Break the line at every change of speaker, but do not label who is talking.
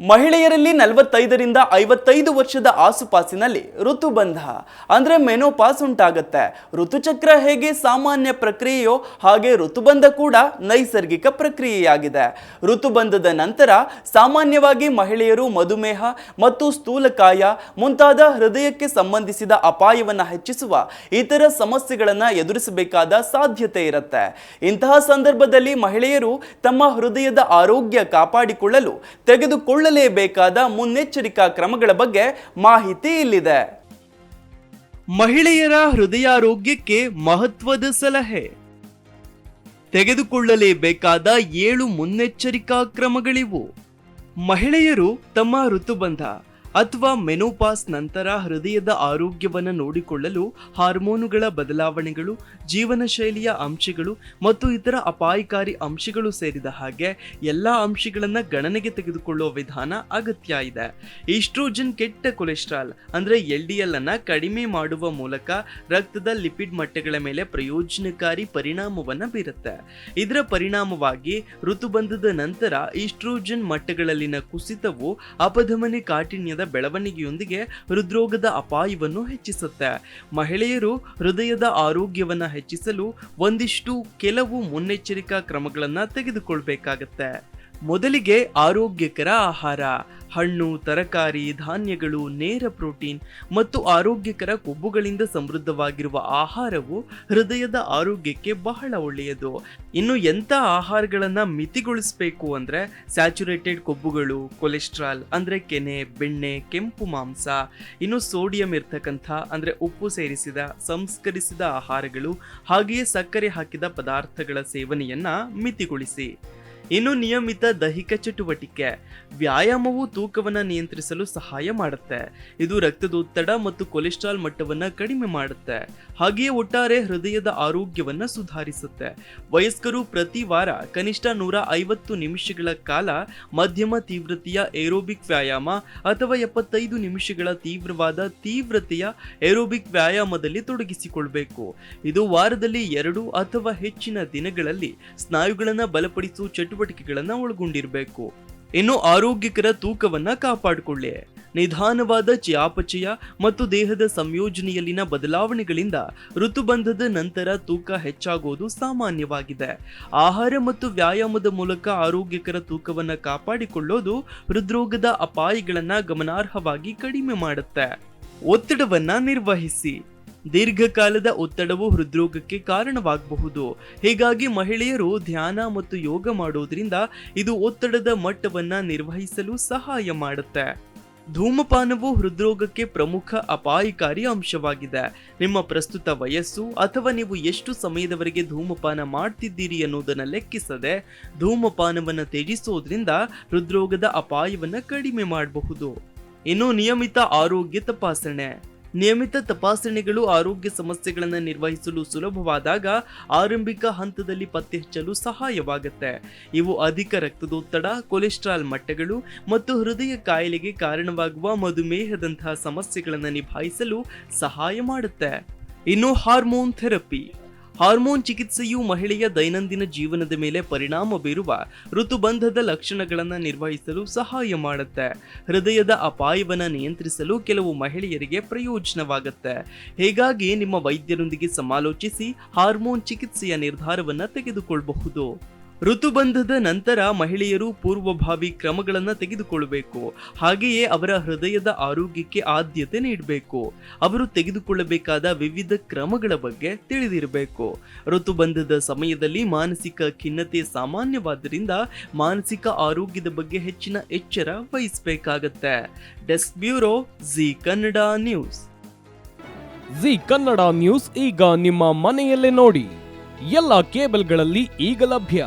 ಮಹಿಳೆಯರಲ್ಲಿ ನಲವತ್ತೈದರಿಂದ ಐವತ್ತೈದು ವರ್ಷದ ಆಸುಪಾಸಿನಲ್ಲಿ ಋತುಬಂಧ ಅಂದ್ರೆ ಮೆನೋಪಾಸ್ ಉಂಟಾಗುತ್ತೆ. ಋತುಚಕ್ರ ಹೇಗೆ ಸಾಮಾನ್ಯ ಪ್ರಕ್ರಿಯೆಯೋ ಹಾಗೆ ಋತುಬಂಧ ಕೂಡ ನೈಸರ್ಗಿಕ ಪ್ರಕ್ರಿಯೆಯಾಗಿದೆ. ಋತುಬಂಧದ ನಂತರ ಸಾಮಾನ್ಯವಾಗಿ ಮಹಿಳೆಯರು ಮಧುಮೇಹ ಮತ್ತು ಸ್ಥೂಲಕಾಯ ಮುಂತಾದ ಹೃದಯಕ್ಕೆ ಸಂಬಂಧಿಸಿದ ಅಪಾಯವನ್ನು ಹೆಚ್ಚಿಸುವ ಇತರ ಸಮಸ್ಯೆಗಳನ್ನು ಎದುರಿಸಬೇಕಾದ ಸಾಧ್ಯತೆ ಇರುತ್ತೆ. ಇಂತಹ ಸಂದರ್ಭದಲ್ಲಿ ಮಹಿಳೆಯರು ತಮ್ಮ ಹೃದಯದ ಆರೋಗ್ಯ ಕಾಪಾಡಿಕೊಳ್ಳಲು ತೆಗೆದುಕೊಳ್ಳಲೇಬೇಕಾದ ಮುನ್ನೆಚ್ಚರಿಕಾ ಕ್ರಮಗಳ ಬಗ್ಗೆ ಮಾಹಿತಿ ಇಲ್ಲಿದೆ. ಮಹಿಳೆಯರ ಹೃದಯಾರೋಗ್ಯಕ್ಕೆ ಮಹತ್ವದ ಸಲಹೆ. ತೆಗೆದುಕೊಳ್ಳಲೇಬೇಕಾದ ಏಳು ಮುನ್ನೆಚ್ಚರಿಕಾ ಕ್ರಮಗಳಿವು. ಮಹಿಳೆಯರು ತಮ್ಮ ಋತುಬಂಧ. ಅಥವಾ ಮೆನೋಪಾಸ್ ನಂತರ ಹೃದಯದ ಆರೋಗ್ಯವನ್ನು ನೋಡಿಕೊಳ್ಳಲು ಹಾರ್ಮೋನುಗಳ ಬದಲಾವಣೆಗಳು ಜೀವನ ಶೈಲಿಯ ಅಂಶಗಳು ಮತ್ತು ಇತರ ಅಪಾಯಕಾರಿ ಅಂಶಗಳು ಸೇರಿದ ಹಾಗೆ ಎಲ್ಲ ಅಂಶಗಳನ್ನು ಗಣನೆಗೆ ತೆಗೆದುಕೊಳ್ಳುವ ವಿಧಾನ ಅಗತ್ಯ ಇದೆ. ಈಸ್ಟ್ರೋಜನ್ ಕೆಟ್ಟ ಕೊಲೆಸ್ಟ್ರಾಲ್ ಅಂದರೆ ಎಲ್ ಡಿ ಎಲ್ ಅನ್ನು ಕಡಿಮೆ ಮಾಡುವ ಮೂಲಕ ರಕ್ತದ ಲಿಪಿಡ್ ಮಟ್ಟಗಳ ಮೇಲೆ ಪ್ರಯೋಜನಕಾರಿ ಪರಿಣಾಮವನ್ನು ಬೀರುತ್ತೆ. ಇದರ ಪರಿಣಾಮವಾಗಿ ಋತುಬಂಧದ ನಂತರ ಈಸ್ಟ್ರೋಜನ್ ಮಟ್ಟಗಳಲ್ಲಿನ ಕುಸಿತವು ಅಪಧಮನಿ ಕಾಠಿಣ್ಯದ ಬೆಳವಣಿಗೆಯೊಂದಿಗೆ ಹೃದ್ರೋಗದ ಅಪಾಯವನ್ನು ಹೆಚ್ಚಿಸುತ್ತೆ. ಮಹಿಳೆಯರು ಹೃದಯದ ಆರೋಗ್ಯವನ್ನು ಹೆಚ್ಚಿಸಲು ಒಂದಿಷ್ಟು ಕೆಲವು ಮುನ್ನೆಚ್ಚರಿಕಾ ಕ್ರಮಗಳನ್ನು ತೆಗೆದುಕೊಳ್ಬೇಕಾಗತ್ತೆ. ಮೊದಲಿಗೆ ಆರೋಗ್ಯಕರ ಆಹಾರ, ಹಣ್ಣು, ತರಕಾರಿ, ಧಾನ್ಯಗಳು, ನೇರ ಪ್ರೋಟೀನ್ ಮತ್ತು ಆರೋಗ್ಯಕರ ಕೊಬ್ಬುಗಳಿಂದ ಸಮೃದ್ಧವಾಗಿರುವ ಆಹಾರವು ಹೃದಯದ ಆರೋಗ್ಯಕ್ಕೆ ಬಹಳ ಒಳ್ಳೆಯದು. ಇನ್ನು ಎಂಥ ಆಹಾರಗಳನ್ನು ಮಿತಿಗೊಳಿಸಬೇಕು ಅಂದರೆ ಸ್ಯಾಚುರೇಟೆಡ್ ಕೊಬ್ಬುಗಳು, ಕೊಲೆಸ್ಟ್ರಾಲ್ ಅಂದರೆ ಕೆನೆ, ಬೆಣ್ಣೆ, ಕೆಂಪು ಮಾಂಸ, ಇನ್ನು ಸೋಡಿಯಂ ಇರ್ತಕ್ಕಂಥ ಅಂದರೆ ಉಪ್ಪು ಸೇರಿಸಿದ, ಸಂಸ್ಕರಿಸಿದ ಆಹಾರಗಳು ಹಾಗೆಯೇ ಸಕ್ಕರೆ ಹಾಕಿದ ಪದಾರ್ಥಗಳ ಸೇವನೆಯನ್ನು ಮಿತಿಗೊಳಿಸಿ. ಇನ್ನು ನಿಯಮಿತ ದೈಹಿಕ ಚಟುವಟಿಕೆ. ವ್ಯಾಯಾಮವು ತೂಕವನ್ನು ನಿಯಂತ್ರಿಸಲು ಸಹಾಯ ಮಾಡುತ್ತೆ. ಇದು ರಕ್ತದೊತ್ತಡ ಮತ್ತು ಕೊಲೆಸ್ಟ್ರಾಲ್ ಮಟ್ಟವನ್ನು ಕಡಿಮೆ ಮಾಡುತ್ತೆ. ಹಾಗೆಯೇ ಒಟ್ಟಾರೆ ಹೃದಯದ ಆರೋಗ್ಯವನ್ನು ಸುಧಾರಿಸುತ್ತೆ. ವಯಸ್ಕರು ಪ್ರತಿ ವಾರ ಕನಿಷ್ಠ ನೂರ ಐವತ್ತು ನಿಮಿಷಗಳ ಕಾಲ ಮಧ್ಯಮ ತೀವ್ರತೆಯ ಏರೋಬಿಕ್ ವ್ಯಾಯಾಮ ಅಥವಾ ಎಪ್ಪತ್ತೈದು ನಿಮಿಷಗಳ ತೀವ್ರವಾದ ತೀವ್ರತೆಯ ಏರೋಬಿಕ್ ವ್ಯಾಯಾಮದಲ್ಲಿ ತೊಡಗಿಸಿಕೊಳ್ಬೇಕು. ಇದು ವಾರದಲ್ಲಿ ಎರಡು ಅಥವಾ ಹೆಚ್ಚಿನ ದಿನಗಳಲ್ಲಿ ಸ್ನಾಯುಗಳನ್ನು ಬಲಪಡಿಸುವ ಚಟುವಟಿಕೆಗಳನ್ನ ಒಳಗೊಂಡಿರಬೇಕು. ಇನ್ನು ಆರೋಗ್ಯಕರ ತೂಕವನ್ನ ಕಾಪಾಡಿಕೊಳ್ಳಿ. ನಿಧಾನವಾದ ಚಯಾಪಚಯ ಮತ್ತು ದೇಹದ ಸಂಯೋಜನೆಯಲ್ಲಿನ ಬದಲಾವಣೆಗಳಿಂದ ಋತುಬಂಧದ ನಂತರ ತೂಕ ಹೆಚ್ಚಾಗೋದು ಸಾಮಾನ್ಯವಾಗಿದೆ. ಆಹಾರ ಮತ್ತು ವ್ಯಾಯಾಮದ ಮೂಲಕ ಆರೋಗ್ಯಕರ ತೂಕವನ್ನ ಕಾಪಾಡಿಕೊಳ್ಳೋದು ಹೃದ್ರೋಗದ ಅಪಾಯಗಳನ್ನು ಗಮನಾರ್ಹವಾಗಿ ಕಡಿಮೆ ಮಾಡುತ್ತೆ. ಒತ್ತಡವನ್ನ ನಿರ್ವಹಿಸಿ. ದೀರ್ಘಕಾಲದ ಒತ್ತಡವು ಹೃದ್ರೋಗಕ್ಕೆ ಕಾರಣವಾಗಬಹುದು. ಹೀಗಾಗಿ ಮಹಿಳೆಯರು ಧ್ಯಾನ ಮತ್ತು ಯೋಗ ಮಾಡುವುದರಿಂದ ಇದು ಒತ್ತಡದ ಮಟ್ಟವನ್ನ ನಿರ್ವಹಿಸಲು ಸಹಾಯ ಮಾಡುತ್ತೆ. ಧೂಮಪಾನವು ಹೃದ್ರೋಗಕ್ಕೆ ಪ್ರಮುಖ ಅಪಾಯಕಾರಿ ಅಂಶವಾಗಿದೆ. ನಿಮ್ಮ ಪ್ರಸ್ತುತ ವಯಸ್ಸು ಅಥವಾ ನೀವು ಎಷ್ಟು ಸಮಯದವರೆಗೆ ಧೂಮಪಾನ ಮಾಡ್ತಿದ್ದೀರಿ ಅನ್ನೋದನ್ನು ಲೆಕ್ಕಿಸದೆ ಧೂಮಪಾನವನ್ನು ತ್ಯಜಿಸೋದ್ರಿಂದ ಹೃದ್ರೋಗದ ಅಪಾಯವನ್ನು ಕಡಿಮೆ ಮಾಡಬಹುದು. ಇನ್ನು ನಿಯಮಿತ ಆರೋಗ್ಯ ತಪಾಸಣೆ. ನಿಯಮಿತ ತಪಾಸಣೆಗಳು ಆರೋಗ್ಯ ಸಮಸ್ಯೆಗಳನ್ನು ನಿರ್ವಹಿಸಲು ಸುಲಭವಾದಾಗ ಆರಂಭಿಕ ಹಂತದಲ್ಲಿ ಪತ್ತೆ ಹಚ್ಚಲು ಸಹಾಯವಾಗುತ್ತೆ. ಇವು ಅಧಿಕ ರಕ್ತದೊತ್ತಡ, ಕೊಲೆಸ್ಟ್ರಾಲ್ ಮಟ್ಟಗಳು ಮತ್ತು ಹೃದಯ ಕಾಯಿಲೆಗೆ ಕಾರಣವಾಗುವ ಮಧುಮೇಹದಂತಹ ಸಮಸ್ಯೆಗಳನ್ನು ನಿಭಾಯಿಸಲು ಸಹಾಯ ಮಾಡುತ್ತೆ. ಇನ್ನು ಹಾರ್ಮೋನ್ ಥೆರಪಿ. ಹಾರ್ಮೋನ್ ಚಿಕಿತ್ಸೆಯು ಮಹಿಳೆಯ ದೈನಂದಿನ ಜೀವನದ ಮೇಲೆ ಪರಿಣಾಮ ಬೀರುವ ಋತುಬಂಧದ ಲಕ್ಷಣಗಳನ್ನು ನಿರ್ವಹಿಸಲು ಸಹಾಯ ಮಾಡುತ್ತೆ. ಹೃದಯದ ಅಪಾಯವನ್ನು ನಿಯಂತ್ರಿಸಲು ಕೆಲವು ಮಹಿಳೆಯರಿಗೆ ಪ್ರಯೋಜನವಾಗುತ್ತೆ. ಹೀಗಾಗಿ ನಿಮ್ಮ ವೈದ್ಯರೊಂದಿಗೆ ಸಮಾಲೋಚಿಸಿ ಹಾರ್ಮೋನ್ ಚಿಕಿತ್ಸೆಯ ನಿರ್ಧಾರವನ್ನು ತೆಗೆದುಕೊಳ್ಳಬಹುದು ಋತುಬಂಧದ ನಂತರ ಮಹಿಳೆಯರು ಪೂರ್ವಭಾವಿ ಕ್ರಮಗಳನ್ನು ತೆಗೆದುಕೊಳ್ಳಬೇಕು. ಹಾಗೆಯೇ ಅವರ ಹೃದಯದ ಆರೋಗ್ಯಕ್ಕೆ ಆದ್ಯತೆ ನೀಡಬೇಕು. ಅವರು ತೆಗೆದುಕೊಳ್ಳಬೇಕಾದ ವಿವಿಧ ಕ್ರಮಗಳ ಬಗ್ಗೆ ತಿಳಿದಿರಬೇಕು. ಋತುಬಂಧದ ಸಮಯದಲ್ಲಿ ಮಾನಸಿಕ ಖಿನ್ನತೆ ಸಾಮಾನ್ಯವಾದ್ದರಿಂದ ಮಾನಸಿಕ ಆರೋಗ್ಯದ ಬಗ್ಗೆ ಹೆಚ್ಚಿನ ಎಚ್ಚರ ವಹಿಸಬೇಕಾಗತ್ತೆ. Desk bureau Zee Kannada news.
Zee Kannada news ಈಗ ನಿಮ್ಮ ಮನೆಯಲ್ಲೇ ನೋಡಿ. ಎಲ್ಲ ಕೇಬಲ್ಗಳಲ್ಲಿ ಈಗ ಲಭ್ಯ.